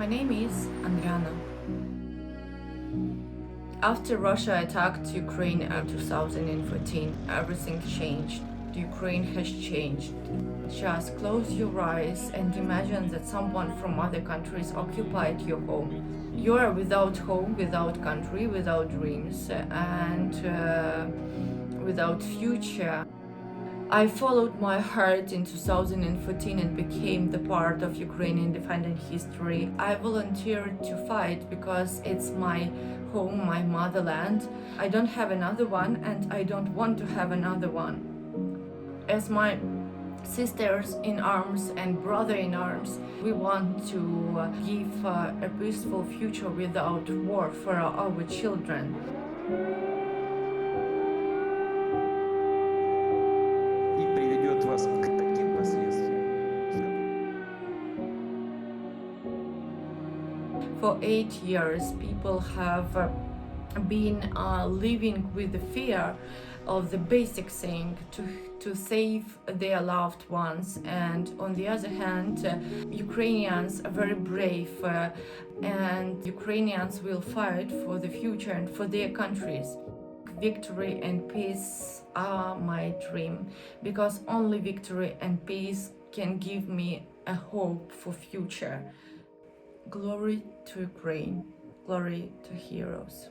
My name is Andriana. After Russia attacked Ukraine in 2014, everything changed. Ukraine has changed. Just close your eyes and imagine that someone from other countries occupied your home. You are without home, without country, without dreams, and uh, without future. I followed my heart in 2014 and became the part of Ukrainian independent history. I volunteered to fight because it's my home, my motherland. I don't have another one and I don't want to have another one. As my sisters in arms and brother in arms, we want to give uh, a peaceful future without war for our children. For eight years, people have uh, been uh, living with the fear of the basic thing to, to save their loved ones. And on the other hand, uh, Ukrainians are very brave, uh, and Ukrainians will fight for the future and for their countries. Victory and peace are my dream because only victory and peace can give me a hope for future. Glory to Ukraine, glory to heroes.